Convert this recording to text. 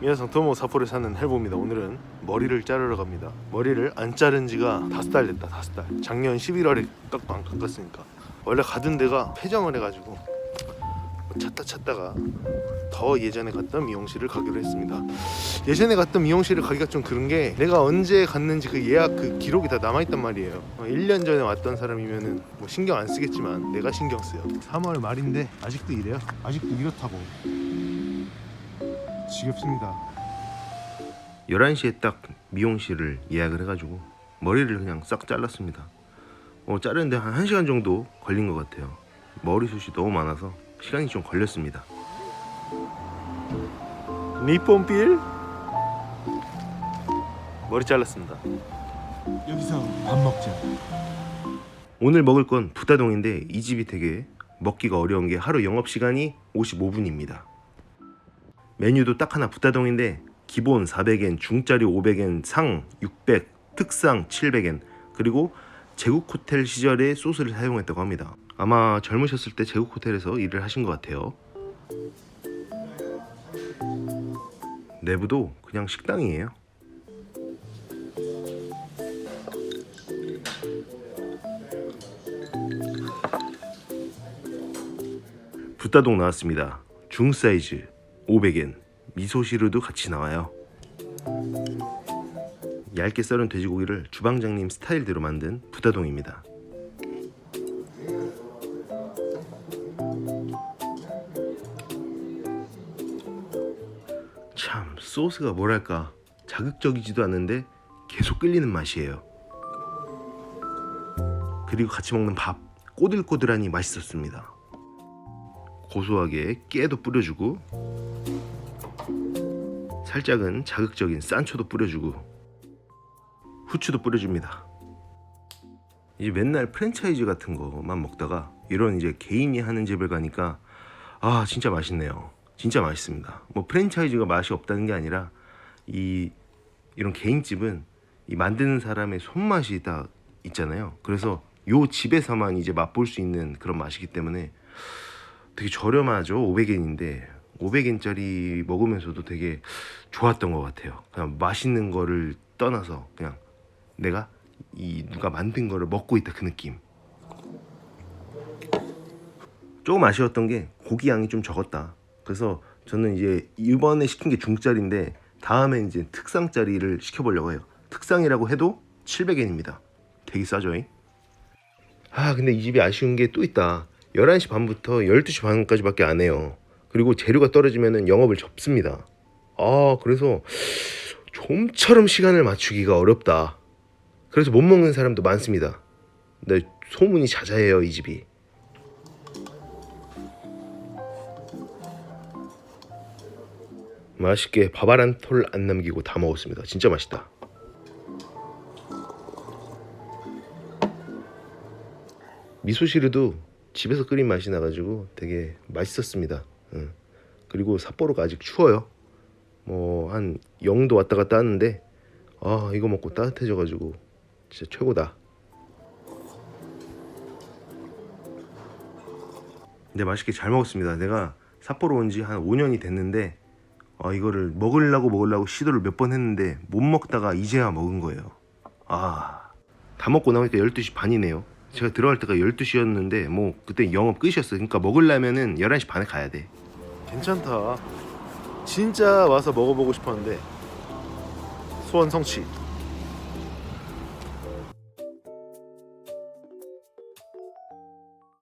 미야상 도모 사포를 사는 헬보입니다. 오늘은 머리를 자르러 갑니다. 머리를 안 자른 지가 다섯 달 됐다. 다섯 달. 작년 11월에 깎고 안 깎았으니까. 원래 가던 데가 폐점을 해가지고 찾다 찾다가 더 예전에 갔던 미용실을 가기로 했습니다. 예전에 갔던 미용실을 가기가 좀 그런 게 내가 언제 갔는지 그 예약 그 기록이 다 남아있단 말이에요. 어, 1년 전에 왔던 사람이면은 뭐 신경 안 쓰겠지만 내가 신경 쓰여. 3월 말인데 아직도 이래요. 아직도 이렇다고. 지겹습니다. 11시에 딱 미용실을 예약을 해가지고 머리를 그냥 싹 잘랐습니다. 어, 자르는데 한 1시간 정도 걸린 것 같아요. 머리숱이 너무 많아서 시간이 좀 걸렸습니다. 니폰필 머리 잘랐습니다. 여기서 밥 먹자. 오늘 먹을 건 부다동인데 이 집이 되게 먹기가 어려운 게 하루 영업 시간이 55분입니다. 메뉴도 딱 하나 부다동인데 기본 400엔, 중짜리 500엔, 상 600, 특상 700엔 그리고 제국 호텔 시절에 소스를 사용했다고 합니다. 아마 젊으셨을 때 제국 호텔에서 일을 하신 것 같아요. 내부도 그냥 식당이에요. 붓다동 나왔습니다. 중 사이즈 500엔 미소시루도 같이 나와요. 얇게 썰은 돼지고기를 주방장님 스타일대로 만든 붓다동입니다. 참 소스가 뭐랄까 자극적이지도 않은데 계속 끌리는 맛이에요. 그리고 같이 먹는 밥 꼬들꼬들하니 맛있었습니다. 고소하게 깨도 뿌려주고 살짝은 자극적인 산초도 뿌려주고 후추도 뿌려줍니다. 이제 맨날 프랜차이즈 같은 거만 먹다가 이런 이제 개인이 하는 집을 가니까 아 진짜 맛있네요. 진짜 맛있습니다. 뭐 프랜차이즈가 맛이 없다는 게 아니라 이 이런 개인집은 이 만드는 사람의 손맛이 다 있잖아요. 그래서 요 집에서만 이제 맛볼 수 있는 그런 맛이기 때문에 되게 저렴하죠. 500엔인데 500엔짜리 먹으면서도 되게 좋았던 것 같아요. 그냥 맛있는 거를 떠나서 그냥 내가 이 누가 만든 거를 먹고 있다 그 느낌. 조금 아쉬웠던 게 고기 양이 좀 적었다. 그래서 저는 이제 이번에 시킨 게 중짜리인데 다음에 이제 특상짜리를 시켜보려고 해요. 특상이라고 해도 700엔입니다. 되게 싸죠? 잉? 아 근데 이 집이 아쉬운 게 또 있다 11시 반부터 12시 반까지밖에 안 해요 그리고 재료가 떨어지면 영업을 접습니다. 아 그래서 좀처럼 시간을 맞추기가 어렵다. 그래서 못 먹는 사람도 많습니다. 근데 소문이 자자해요 이 집이. 맛있게 밥한톨 안 남기고 다 먹었습니다. 진짜 맛있다. 미소시루도 집에서 끓인 맛이 나가지고 되게 맛있었습니다. 응. 그리고 삿포로가 아직 추워요. 뭐 한 0도 왔다 갔다 하는데 아 이거 먹고 따뜻해져가지고 진짜 최고다. 근데 맛있게 잘 먹었습니다. 내가 삿포로 온 지 한 5년이 됐는데 아 이거를 먹으려고 먹으려고 시도를 몇 번 했는데 못 먹다가 이제야 먹은 거예요. 아 다 먹고 나오니까 12시 반이네요. 제가 들어갈 때가 12시였는데 뭐 그때 영업 끝이었어요. 그러니까 먹으려면은 11시 반에 가야 돼. 괜찮다. 진짜 와서 먹어보고 싶었는데 소원 성취.